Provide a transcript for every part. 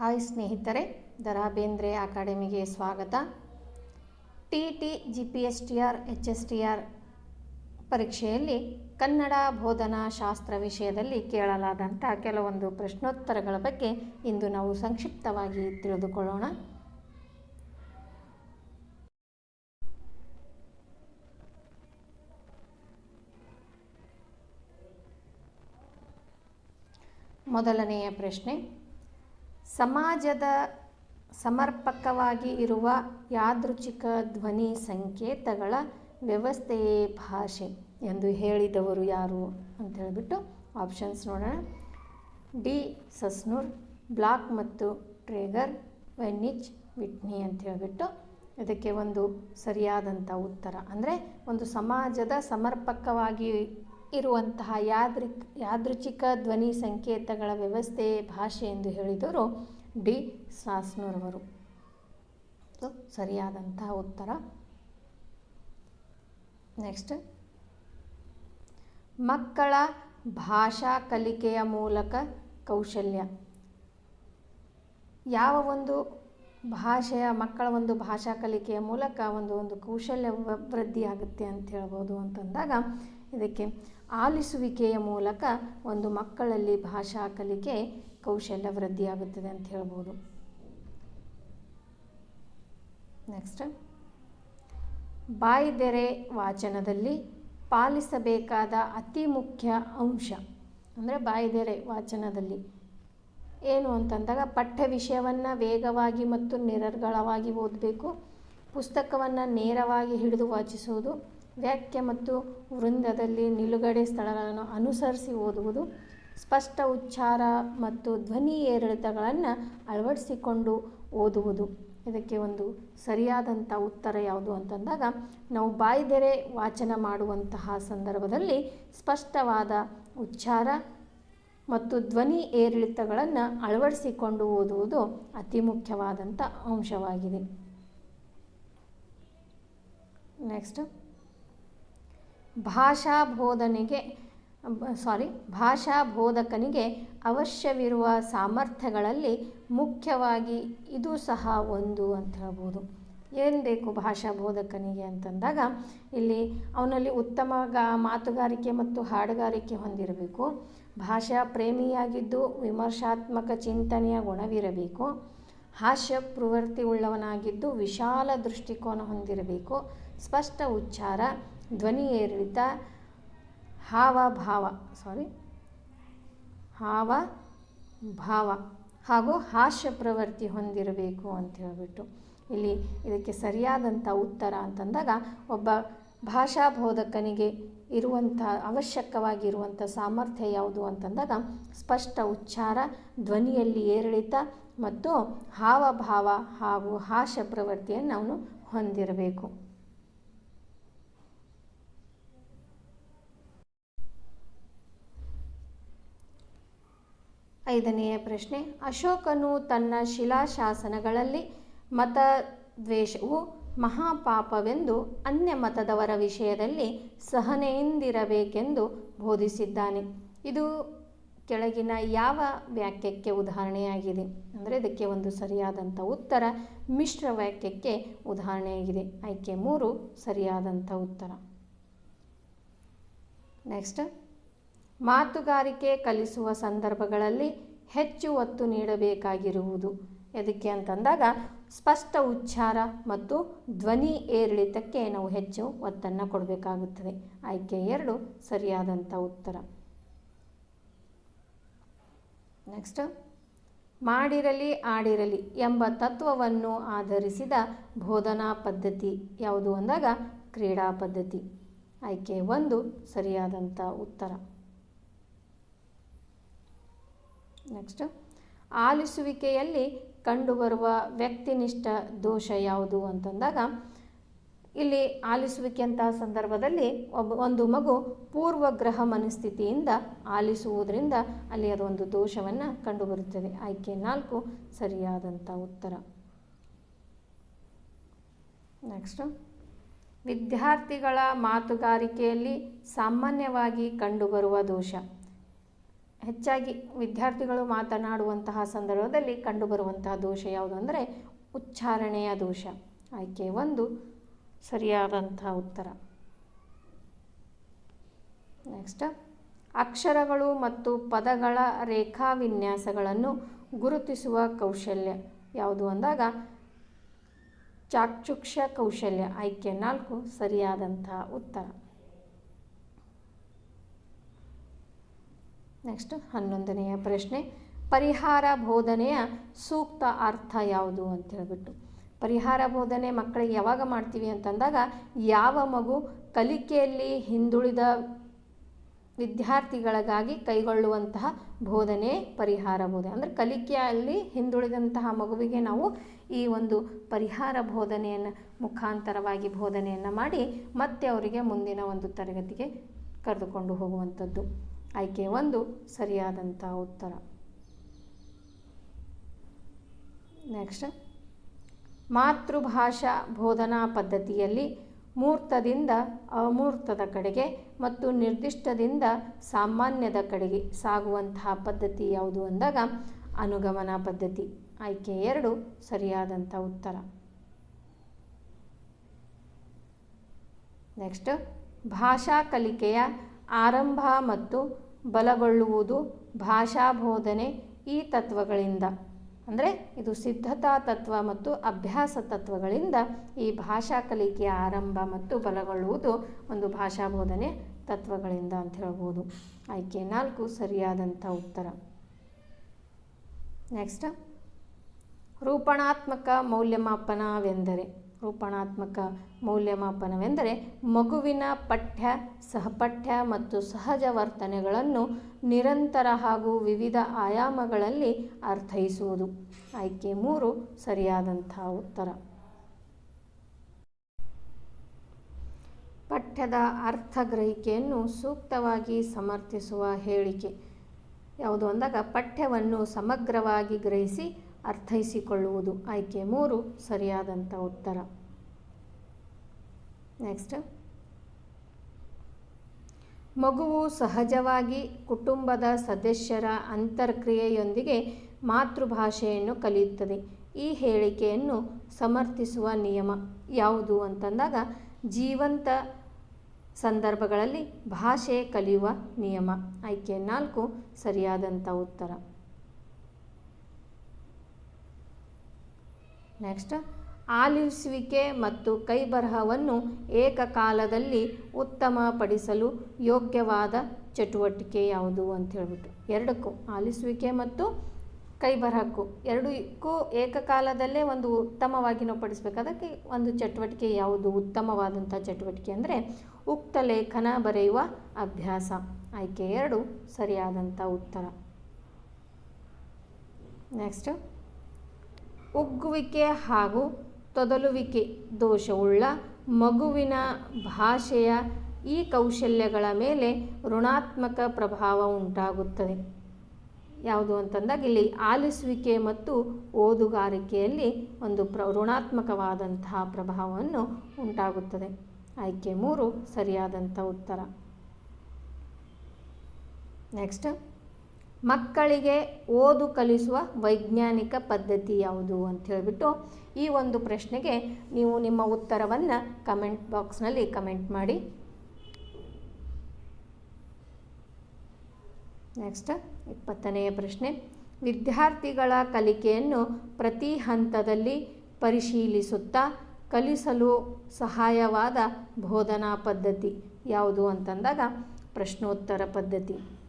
Hi ಸ್ನೇಹಿತರೆ ದರಾ ಬೇಂದ್ರೆ ಅಕಾಡೆಮಿಗೆ ಸ್ವಾಗತ. T T G P S T R, H S T R ಪರೀಕ್ಷೆಯಲ್ಲಿ ಕನ್ನಡ ಬೋಧನಾ ಶಾಸ್ತ್ರ ವಿಷಯದಲ್ಲಿ ಕೇಳಲಾದಂಥ ಕೆಲವೊಂದು ಪ್ರಶ್ನೋತ್ತರಗಳ ಬಗ್ಗೆ ಇಂದು ನಾವು ಸಂಕ್ಷಿಪ್ತವಾಗಿ ತಿಳಿದುಕೊಳ್ಳೋಣ. ಮೊದಲನೆಯ ಪ್ರಶ್ನೆ ಸಮಾಜದ ಸಮರ್ಪಕವಾಗಿ ಇರುವ ಯಾದೃಚ್ಛಿಕ ಧ್ವನಿ ಸಂಕೇತಗಳ ವ್ಯವಸ್ಥೆಯೇ ಭಾಷೆ ಎಂದು ಹೇಳಿದವರು ಯಾರು ಅಂತ ಹೇಳಿಬಿಟ್ಟು ಆಪ್ಷನ್ಸ್ ನೋಡೋಣ. ಡಿ. ಸಸ್ನೂರ್, ಬ್ಲಾಕ್ ಮತ್ತು ಟ್ರೇಗರ್, ವೆನ್ನಿಚ್, ವಿಟ್ನಿ ಅಂತ ಹೇಳಿಬಿಟ್ಟು ಇದಕ್ಕೆ ಒಂದು ಸರಿಯಾದಂಥ ಉತ್ತರ. ಅಂದರೆ ಒಂದು ಸಮಾಜದ ಸಮರ್ಪಕವಾಗಿ ಇರುವಂತಹ ಯಾದೃಕ್, ಯಾದೃಚ್ಛಿಕ ಧ್ವನಿ ಸಂಕೇತಗಳ ವ್ಯವಸ್ಥೆ ಭಾಷೆ ಎಂದು ಹೇಳಿದವರು ಡಿ ಸಾಸ್ನೂರವರು ಸರಿಯಾದಂತಹ ಉತ್ತರ. ನೆಕ್ಸ್ಟ್. ಮಕ್ಕಳ ಭಾಷಾ ಕಲಿಕೆಯ ಮೂಲಕ ಕೌಶಲ್ಯ. ಯಾವ ಒಂದು ಭಾಷೆಯ, ಮಕ್ಕಳ ಒಂದು ಭಾಷಾ ಕಲಿಕೆಯ ಮೂಲಕ ಒಂದು ಒಂದು ಕೌಶಲ್ಯ ವೃದ್ಧಿಯಾಗುತ್ತೆ ಅಂತ ಹೇಳ್ಬೋದು ಅಂತಂದಾಗ ಇದಕ್ಕೆ ಆಲಿಸುವಿಕೆಯ ಮೂಲಕ ಒಂದು ಮಕ್ಕಳಲ್ಲಿ ಭಾಷಾ ಕಲಿಕೆ ಕೌಶಲ್ಯ ವೃದ್ಧಿಯಾಗುತ್ತದೆ ಅಂತ ಹೇಳ್ಬೋದು. ನೆಕ್ಸ್ಟ್ ಬಾಯಿದೆರೆ ವಾಚನದಲ್ಲಿ ಪಾಲಿಸಬೇಕಾದ ಅತಿ ಮುಖ್ಯ ಅಂಶ, ಅಂದರೆ ಬಾಯಿದೆರೆ ವಾಚನದಲ್ಲಿ ಏನು ಅಂತಂದಾಗ ಪಠ್ಯ ವಿಷಯವನ್ನು ವೇಗವಾಗಿ ಮತ್ತು ನಿರರ್ಗಳವಾಗಿ ಓದಬೇಕು, ಪುಸ್ತಕವನ್ನು ನೇರವಾಗಿ ಹಿಡಿದು ವಾಚಿಸುವುದು ವ್ಯಾಖ್ಯೆ ಮತ್ತು ವೃಂದದಲ್ಲಿ ನಿಲುಗಡೆ ಸ್ಥಳಗಳನ್ನು ಅನುಸರಿಸಿ ಓದುವುದು, ಸ್ಪಷ್ಟ ಉಚ್ಚಾರ ಮತ್ತು ಧ್ವನಿ ಏರಿಳಿತಗಳನ್ನು ಅಳವಡಿಸಿಕೊಂಡು ಓದುವುದು. ಇದಕ್ಕೆ ಒಂದು ಸರಿಯಾದಂಥ ಉತ್ತರ ಯಾವುದು ಅಂತಂದಾಗ, ನಾವು ಬಾಯ್ದೆರೆ ವಾಚನ ಮಾಡುವಂತಹ ಸಂದರ್ಭದಲ್ಲಿ ಸ್ಪಷ್ಟವಾದ ಉಚ್ಚಾರ ಮತ್ತು ಧ್ವನಿ ಏರಿಳಿತಗಳನ್ನು ಅಳವಡಿಸಿಕೊಂಡು ಓದುವುದು ಅತಿ ಮುಖ್ಯವಾದಂಥ ಅಂಶವಾಗಿದೆ. ನೆಕ್ಸ್ಟ್ ಭಾಷಾ ಬೋಧನೆಗೆ ಸಾರಿ ಭಾಷಾ ಬೋಧಕನಿಗೆ ಅವಶ್ಯವಿರುವ ಸಾಮರ್ಥ್ಯಗಳಲ್ಲಿ ಮುಖ್ಯವಾಗಿ ಇದು ಸಹ ಒಂದು ಅಂತ ಹೇಳ್ಬೋದು. ಏನು ಬೇಕು ಭಾಷಾ ಬೋಧಕನಿಗೆ ಅಂತಂದಾಗ, ಇಲ್ಲಿ ಅವನಲ್ಲಿ ಉತ್ತಮ ಗಾ, ಮಾತುಗಾರಿಕೆ ಮತ್ತು ಹಾಡುಗಾರಿಕೆ ಹೊಂದಿರಬೇಕು. ಭಾಷಾ ಪ್ರೇಮಿಯಾಗಿದ್ದು ವಿಮರ್ಶಾತ್ಮಕ ಚಿಂತನೆಯ ಗುಣವಿರಬೇಕು. ಹಾಸ್ಯ ಪ್ರವೃತ್ತಿ ಉಳ್ಳವನಾಗಿದ್ದು ವಿಶಾಲ ದೃಷ್ಟಿಕೋನ ಹೊಂದಿರಬೇಕು. ಸ್ಪಷ್ಟ ಉಚ್ಚಾರ ಧ್ವನಿ ಏರಿಳಿತ ಹಾವಭಾವ ಸಾರಿ ಹಾವ ಭಾವ ಹಾಗೂ ಹಾಸ್ಯ ಪ್ರವೃತ್ತಿ ಹೊಂದಿರಬೇಕು ಅಂತ ಹೇಳಿಬಿಟ್ಟು ಇಲ್ಲಿ ಇದಕ್ಕೆ ಸರಿಯಾದಂಥ ಉತ್ತರ ಅಂತಂದಾಗ ಒಬ್ಬ ಭಾಷಾ ಬೋಧಕನಿಗೆ ಇರುವಂಥ ಅವಶ್ಯಕವಾಗಿರುವಂಥ ಸಾಮರ್ಥ್ಯ ಯಾವುದು ಅಂತಂದಾಗ ಸ್ಪಷ್ಟ ಉಚ್ಚಾರ, ಧ್ವನಿಯಲ್ಲಿ ಏರಿಳಿತ ಮತ್ತು ಹಾವಭಾವ ಹಾಗೂ ಹಾಸ್ಯ ಪ್ರವೃತ್ತಿಯನ್ನು ಅವನು ಹೊಂದಿರಬೇಕು. ಐದನೆಯ ಪ್ರಶ್ನೆ, ಅಶೋಕನು ತನ್ನ ಶಿಲಾಶಾಸನಗಳಲ್ಲಿ ಮತದ್ವೇಷವು ಮಹಾಪಾಪವೆಂದು ಅನ್ಯ ಮತದವರ ವಿಷಯದಲ್ಲಿ ಸಹನೆಯಿಂದಿರಬೇಕೆಂದು ಬೋಧಿಸಿದ್ದಾನೆ. ಇದು ಕೆಳಗಿನ ಯಾವ ವಾಕ್ಯಕ್ಕೆ ಉದಾಹರಣೆಯಾಗಿದೆ? ಅಂದರೆ ಇದಕ್ಕೆ ಒಂದು ಸರಿಯಾದಂಥ ಉತ್ತರ, ಮಿಶ್ರ ವಾಕ್ಯಕ್ಕೆ ಉದಾಹರಣೆಯಾಗಿದೆ. ಆಯ್ಕೆ ಮೂರು, ಸರಿಯಾದಂಥ ಉತ್ತರ. ನೆಕ್ಸ್ಟ್ ಮಾತುಗಾರಿಕೆ ಕಲಿಸುವ ಸಂದರ್ಭಗಳಲ್ಲಿ ಹೆಚ್ಚು ಒತ್ತು ನೀಡಬೇಕಾಗಿರುವುದು. ಎದಕ್ಕೆ ಅಂತಂದಾಗ ಸ್ಪಷ್ಟ ಉಚ್ಚಾರ ಮತ್ತು ಧ್ವನಿ ಏರಿಳಿತಕ್ಕೆ ನಾವು ಹೆಚ್ಚು ಒತ್ತನ್ನು ಕೊಡಬೇಕಾಗುತ್ತದೆ. ಆಯ್ಕೆ ಎರಡು ಸರಿಯಾದಂಥ ಉತ್ತರ. ನೆಕ್ಸ್ಟ್ ಮಾಡಿರಲಿ, ಆಡಿರಲಿ ಎಂಬ ತತ್ವವನ್ನು ಆಧರಿಸಿದ ಬೋಧನಾ ಪದ್ಧತಿ ಯಾವುದು ಅಂದಾಗ ಕ್ರೀಡಾ ಪದ್ಧತಿ. ಆಯ್ಕೆ ಒಂದು ಸರಿಯಾದಂಥ ಉತ್ತರ. ನೆಕ್ಸ್ಟ್ ಆಲಿಸುವಿಕೆಯಲ್ಲಿ ಕಂಡುಬರುವ ವ್ಯಕ್ತಿನಿಷ್ಠ ದೋಷ ಯಾವುದು ಅಂತಂದಾಗ, ಇಲ್ಲಿ ಆಲಿಸುವಿಕೆಯಂತಹ ಸಂದರ್ಭದಲ್ಲಿ ಒಬ್ಬ, ಒಂದು ಮಗು ಪೂರ್ವಗ್ರಹ ಮನಸ್ಥಿತಿಯಿಂದ ಆಲಿಸುವುದರಿಂದ ಅಲ್ಲಿ ಅದೊಂದು ದೋಷವನ್ನು ಕಂಡುಬರುತ್ತದೆ. ಆಯ್ಕೆ ನಾಲ್ಕು ಸರಿಯಾದಂಥ ಉತ್ತರ. ನೆಕ್ಸ್ಟು ವಿದ್ಯಾರ್ಥಿಗಳ ಮಾತುಗಾರಿಕೆಯಲ್ಲಿ ಸಾಮಾನ್ಯವಾಗಿ ಕಂಡುಬರುವ ದೋಷ. ಹೆಚ್ಚಾಗಿ ವಿದ್ಯಾರ್ಥಿಗಳು ಮಾತನಾಡುವಂತಹ ಸಂದರ್ಭದಲ್ಲಿ ಕಂಡುಬರುವಂತಹ ದೋಷ ಯಾವುದು ಅಂದರೆ ಉಚ್ಚಾರಣೆಯ ದೋಷ. ಆಯ್ಕೆ ಒಂದು ಸರಿಯಾದಂತಹ ಉತ್ತರ. ನೆಕ್ಸ್ಟ್ ಅಕ್ಷರಗಳು ಮತ್ತು ಪದಗಳ ರೇಖಾ ವಿನ್ಯಾಸಗಳನ್ನು ಗುರುತಿಸುವ ಕೌಶಲ್ಯ. ಯಾವುದು ಅಂದಾಗ ಚಾಕ್ಷುಕ್ಷ ಕೌಶಲ್ಯ. ಆಯ್ಕೆ ನಾಲ್ಕು ಸರಿಯಾದಂತಹ ಉತ್ತರ. ನೆಕ್ಸ್ಟ್ ಹನ್ನೊಂದನೆಯ ಪ್ರಶ್ನೆ. ಪರಿಹಾರ ಬೋಧನೆಯ ಸೂಕ್ತ ಅರ್ಥ ಯಾವುದು ಅಂತ ಹೇಳ್ಬಿಟ್ಟು. ಪರಿಹಾರ ಬೋಧನೆ ಮಕ್ಕಳಿಗೆ ಯಾವಾಗ ಮಾಡ್ತೀವಿ ಅಂತಂದಾಗ ಯಾವ ಮಗು ಕಲಿಕೆಯಲ್ಲಿ ಹಿಂದುಳಿದ ವಿದ್ಯಾರ್ಥಿಗಳಿಗಾಗಿ ಕೈಗೊಳ್ಳುವಂತಹ ಬೋಧನೆ ಪರಿಹಾರ ಬೋಧನೆ. ಅಂದರೆ ಕಲಿಕೆಯಲ್ಲಿ ಹಿಂದುಳಿದಂತಹ ಮಗುವಿಗೆ ನಾವು ಈ ಒಂದು ಪರಿಹಾರ ಬೋಧನೆಯನ್ನು, ಮುಖಾಂತರವಾಗಿ ಬೋಧನೆಯನ್ನು ಮಾಡಿ ಮತ್ತೆ ಅವರಿಗೆ ಮುಂದಿನ ಒಂದು ತರಗತಿಗೆ ಕರೆದುಕೊಂಡು ಹೋಗುವಂಥದ್ದು. ಆಯ್ಕೆ ಒಂದು ಸರಿಯಾದಂಥ ಉತ್ತರ. ನೆಕ್ಸ್ಟ್ ಮಾತೃಭಾಷಾ ಬೋಧನಾ ಪದ್ಧತಿಯಲ್ಲಿ ಮೂರ್ತದಿಂದ ಅಮೂರ್ತದ ಕಡೆಗೆ ಮತ್ತು ನಿರ್ದಿಷ್ಟದಿಂದ ಸಾಮಾನ್ಯದ ಕಡೆಗೆ ಸಾಗುವಂತಹ ಪದ್ಧತಿ ಯಾವುದು ಅಂದಾಗ ಅನುಗಮನ ಪದ್ಧತಿ. ಆಯ್ಕೆ ಎರಡು ಸರಿಯಾದಂಥ ಉತ್ತರ. ನೆಕ್ಸ್ಟ್ ಭಾಷಾ ಕಲಿಕೆಯ ಆರಂಭ ಮತ್ತು ಬಲಗೊಳ್ಳುವುದು ಭಾಷಾ ಬೋಧನೆ ಈ ತತ್ವಗಳಿಂದ. ಅಂದರೆ ಇದು ಸಿದ್ಧತಾ ತತ್ವ ಮತ್ತು ಅಭ್ಯಾಸ ತತ್ವಗಳಿಂದ ಈ ಭಾಷಾ ಕಲಿಕೆಯ ಆರಂಭ ಮತ್ತು ಬಲಗೊಳ್ಳುವುದು ಒಂದು ಭಾಷಾ ಬೋಧನೆ ತತ್ವಗಳಿಂದ ಅಂತ ಹೇಳ್ಬೋದು. ಆಯ್ಕೆ ನಾಲ್ಕು ಸರಿಯಾದಂಥ ಉತ್ತರ. ನೆಕ್ಸ್ಟ್ ರೂಪಣಾತ್ಮಕ ಮೌಲ್ಯಮಾಪನವೆಂದರೆ ರೂಪಣಾತ್ಮಕ ಮೌಲ್ಯಮಾಪನವೆಂದರೆ ಮಗುವಿನ ಪಠ್ಯ, ಸಹಪಠ್ಯ ಮತ್ತು ಸಹಜ ವರ್ತನೆಗಳನ್ನು ನಿರಂತರ ಹಾಗೂ ವಿವಿಧ ಆಯಾಮಗಳಲ್ಲಿ ಅರ್ಥೈಸುವುದು. ಆಯ್ಕೆ ಮೂರು, ಸರಿಯಾದಂಥ ಉತ್ತರ. ಪಠ್ಯದ ಅರ್ಥಗ್ರಹಿಕೆಯನ್ನು ಸೂಕ್ತವಾಗಿ ಸಮರ್ಥಿಸುವ ಹೇಳಿಕೆ. ಯಾವುದು ಅಂದಾಗ ಪಠ್ಯವನ್ನು ಸಮಗ್ರವಾಗಿ ಗ್ರಹಿಸಿ ಅರ್ಥೈಸಿಕೊಳ್ಳುವುದು ಆಯ್ಕೆ ಮೂರು ಸರಿಯಾದಂಥ ಉತ್ತರ. ನೆಕ್ಸ್ಟ್ ಮಗುವು ಸಹಜವಾಗಿ ಕುಟುಂಬದ ಸದಸ್ಯರ ಅಂತರ್ಕ್ರಿಯೆಯೊಂದಿಗೆ ಮಾತೃಭಾಷೆಯನ್ನು ಕಲಿಯುತ್ತದೆ. ಈ ಹೇಳಿಕೆಯನ್ನು ಸಮರ್ಥಿಸುವ ನಿಯಮ ಯಾವುದು ಅಂತಂದಾಗ ಜೀವಂತ ಸಂದರ್ಭಗಳಲ್ಲಿ ಭಾಷೆ ಕಲಿಯುವ ನಿಯಮ. ಆಯ್ಕೆ ನಾಲ್ಕು ಸರಿಯಾದಂಥ ಉತ್ತರ. ನೆಕ್ಸ್ಟ್ ಆಲಿಸುವಿಕೆ ಮತ್ತು ಕೈಬರಹವನ್ನು ಏಕಕಾಲದಲ್ಲಿ ಉತ್ತಮಪಡಿಸಲು ಯೋಗ್ಯವಾದ ಚಟುವಟಿಕೆ ಯಾವುದು ಅಂತ ಹೇಳ್ಬಿಟ್ಟು. ಎರಡಕ್ಕೂ, ಆಲಿಸುವಿಕೆ ಮತ್ತು ಕೈಬರಹಕ್ಕೂ. ಎರಡಕ್ಕೂ ಏಕಕಾಲದಲ್ಲೇ ಒಂದು ಉತ್ತಮವಾಗಿ ನಾವು ಪಡಿಸ್ಬೇಕಾದಕ್ಕೆ ಒಂದು ಚಟುವಟಿಕೆ ಯಾವುದು? ಉತ್ತಮವಾದಂಥ ಚಟುವಟಿಕೆ ಅಂದರೆ ಉಕ್ತ ಲೇಖನ ಬರೆಯುವ ಅಭ್ಯಾಸ. ಆಯ್ಕೆ ಎರಡು, ಸರಿಯಾದಂಥ ಉತ್ತರ. ನೆಕ್ಸ್ಟ್ ಉಗ್ಗುವಿಕೆ ಹಾಗೂ ತೊದಲುವಿಕೆ ದೋಷವುಳ್ಳ ಮಗುವಿನ ಭಾಷೆಯ ಈ ಕೌಶಲ್ಯಗಳ ಮೇಲೆ ಋಣಾತ್ಮಕ ಪ್ರಭಾವ ಉಂಟಾಗುತ್ತದೆ. ಯಾವುದು ಅಂತಂದಾಗ ಇಲ್ಲಿ ಆಲಿಸುವಿಕೆ ಮತ್ತು ಓದುಗಾರಿಕೆಯಲ್ಲಿ ಒಂದು ಪ್ರ ಋಣಾತ್ಮಕವಾದಂತಹ ಪ್ರಭಾವವನ್ನು ಉಂಟಾಗುತ್ತದೆ. ಆಯ್ಕೆ ಮೂರು, ಸರಿಯಾದಂಥ ಉತ್ತರ. ನೆಕ್ಸ್ಟ್ ಮಕ್ಕಳಿಗೆ ಓದು ಕಲಿಸುವ ವೈಜ್ಞಾನಿಕ ಪದ್ಧತಿ ಯಾವುದು ಅಂತ ಹೇಳಿಬಿಟ್ಟು ಈ ಒಂದು ಪ್ರಶ್ನೆಗೆ ನೀವು ನಿಮ್ಮ ಉತ್ತರವನ್ನು ಕಮೆಂಟ್ ಬಾಕ್ಸ್ನಲ್ಲಿ ಕಮೆಂಟ್ ಮಾಡಿ. ನೆಕ್ಸ್ಟ್ ಇಪ್ಪತ್ತನೆಯ ಪ್ರಶ್ನೆ. ವಿದ್ಯಾರ್ಥಿಗಳ ಕಲಿಕೆಯನ್ನು ಪ್ರತಿ ಹಂತದಲ್ಲಿ ಪರಿಶೀಲಿಸುತ್ತಾ ಕಲಿಸಲು ಸಹಾಯವಾದ ಬೋಧನಾ ಪದ್ಧತಿ ಯಾವುದು ಅಂತಂದಾಗ ಪ್ರಶ್ನೋತ್ತರ ಪದ್ಧತಿ.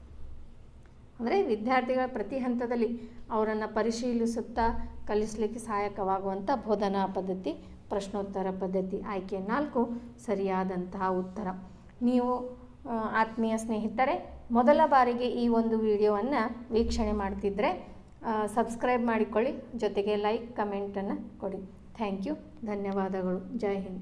ಅಂದರೆ ವಿದ್ಯಾರ್ಥಿಗಳ ಪ್ರತಿ ಹಂತದಲ್ಲಿ ಅವರನ್ನು ಪರಿಶೀಲಿಸುತ್ತಾ ಕಲಿಸಲಿಕ್ಕೆ ಸಹಾಯಕವಾಗುವಂಥ ಬೋಧನಾ ಪದ್ಧತಿ, ಪ್ರಶ್ನೋತ್ತರ ಪದ್ಧತಿ, ಆಯ್ಕೆ ನಾಲ್ಕು ಸರಿಯಾದಂತಹ ಉತ್ತರ. ನೀವು ಆತ್ಮೀಯ ಸ್ನೇಹಿತರೆ, ಮೊದಲ ಬಾರಿಗೆ ಈ ಒಂದು ವಿಡಿಯೋವನ್ನು ವೀಕ್ಷಣೆ ಮಾಡ್ತಿದ್ದರೆ ಸಬ್ಸ್ಕ್ರೈಬ್ ಮಾಡಿಕೊಳ್ಳಿ, ಜೊತೆಗೆ ಲೈಕ್, ಕಮೆಂಟನ್ನು ಕೊಡಿ. ಥ್ಯಾಂಕ್ ಯು, ಧನ್ಯವಾದಗಳು. ಜೈ ಹಿಂದ್.